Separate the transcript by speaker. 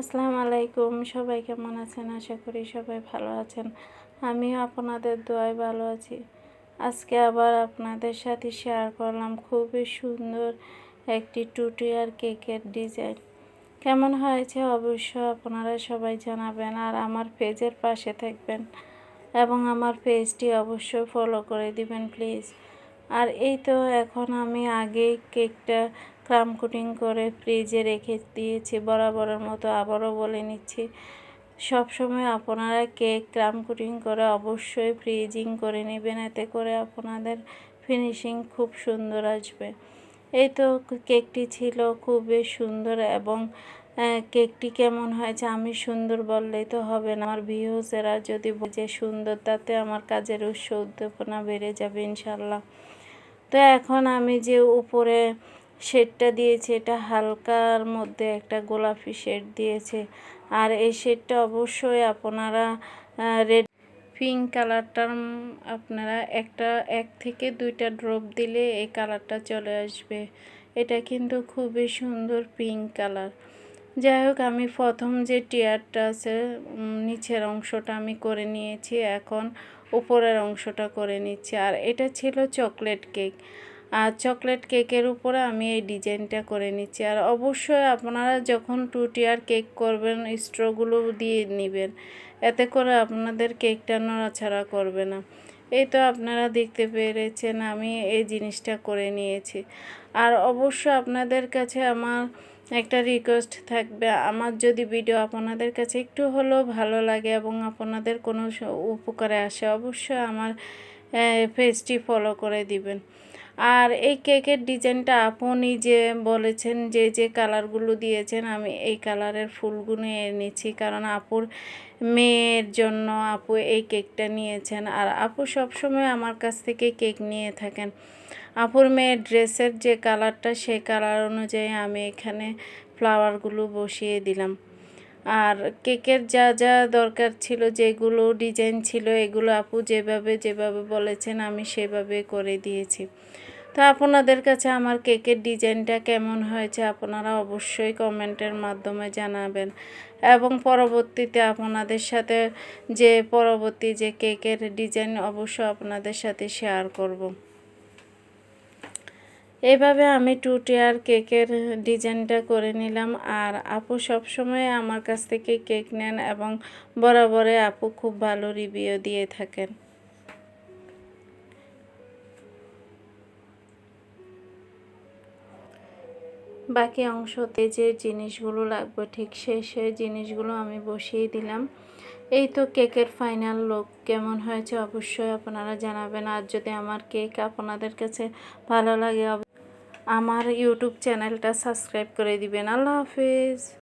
Speaker 1: আসসালামু আলাইকুম, সবাই কেমন আছেন? আশা করি সবাই ভালো আছেন। আমিও আপনাদের দোয়ায় ভালো আছি। আজকে আবার আপনাদের সাথে শেয়ার করলাম খুবই সুন্দর একটি টুটিয়ার কেকের ডিজাইন কেমন হয়েছে অবশ্য আপনারা সবাই জানাবেন আর আমার পেজের পাশে থাকবেন এবং আমার পেজটি অবশ্যই ফলো করে দিবেন প্লিজ আর এই তো এখন আমি আগেই কেকটা ক্রাম কুটিং করে ফ্রিজে রেখে দিয়েছি, বরাবরের মতো আবারও বলে নিচ্ছি। সবসময় আপনারা কেক ক্রাম কুটিং করে অবশ্যই ফ্রিজিং করে নেবেন, এতে করে আপনাদের ফিনিশিং খুব সুন্দর আসবে। এই তো কেকটি ছিল খুবই সুন্দর এবং কেকটি কেমন হয়েছে আমি সুন্দর বললেই তো হবে না। আমার ভিউসেরা যদি যে সুন্দর, তাতে আমার কাজের উৎস উদ্দীপনা বেড়ে যাবে ইনশাল্লাহ। তো এখন আমি যে উপরে শেডটা দিয়েছি, এটা হালকার মধ্যে একটা গোলাপি শেড দিয়েছে। আর এই শেডটা অবশ্যই আপনারা রেড, পিঙ্ক কালারটার আপনারা একটা, এক থেকে দুইটা ড্রপ দিলে এই কালারটা চলে আসবে। এটা কিন্তু খুবই সুন্দর পিঙ্ক কালার। যাই হোক, আমি প্রথম যে টিয়ারটা আছে নিচের অংশটা আমি করে নিয়েছি, এখন উপরের অংশটা করে নিচ্ছি। আর এটা ছিল চকলেট কেক। আর চকলেট কেকের উপরে আমি এই ডিজাইনটা করে নিচ্ছি। আর অবশ্যই আপনারা যখন টু টিয়ার কেক করবেন, স্ট্রগুলো দিয়ে নেবেন। এতে করে আপনাদের কেকটা নড়াছাড়া করবে না। এই তো আপনারা দেখতে পেরেছেন, আমি এই জিনিসটা করে নিয়েছি। আর অবশ্য আপনাদের কাছে আমার একটা রিকোয়েস্ট থাকবে। আমার যদি ভিডিও আপনাদের কাছে একটু হলেও ভালো লাগে এবং আপনাদের কোনো উপকারে আসে, অবশ্যই আমার পেজটি ফলো করে দিবেন। আর এই কেকের ডিজাইনটা আপনি যে বলেছেন যে যে কালারগুলো দিয়েছেন, আমি এই কালারের ফুলগুলো এনেছি কারণ আপুর মেয়ের জন্য আপু এই কেকটা নিয়েছেন আর আপু সবসময় আমার কাছ থেকে কেক নিয়ে থাকেন। আপুর মেয়ের ড্রেসের যে কালারটা, সেই কালার অনুযায়ী আমি এখানে ফ্লাওয়ারগুলো বসিয়ে দিলাম। আর কেকের যা যা দরকার ছিল, যেগুলো ডিজাইন ছিল, এগুলো আপু যেভাবে যেভাবে বলেছেন, আমি সেভাবে করে দিয়েছি তো আপনাদের কাছে আমার কেকের ডিজাইনটা কেমন হয়েছে, আপনারা অবশ্যই কমেন্টের মাধ্যমে জানাবেন এবং পরবর্তীতে আপনাদের সাথে যে, পরবর্তী যে কেকের ডিজাইন অবশ্য আপনাদের সাথে শেয়ার করব। এভাবে আমি টু টিয়ার কেকের ডিজাইনটা করে নিলাম। আর আপু সবসময় আমার কাছ থেকে কেক নেন এবং বরাবরে আপু খুব ভালো রিভিউ দিয়ে থাকেন। বাকি অংশতে যে জিনিসগুলো লাগবে, ঠিক সেই সেই জিনিসগুলো আমি বসিয়ে দিলাম। এই তো কেকের ফাইনাল লুক কেমন হয়েছে অবশ্যই আপনারা জানাবেন। আর যদি আমার কেক আপনাদের কাছে ভালো লাগে আমার ইউটিউব চ্যানেলটা সাবস্ক্রাইব করে দিবেন। আল্লাহ হাফিজ।